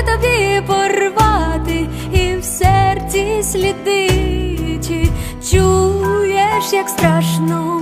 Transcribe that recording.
Як тобі порвати і в серці сліди, чи чуєш, як страшно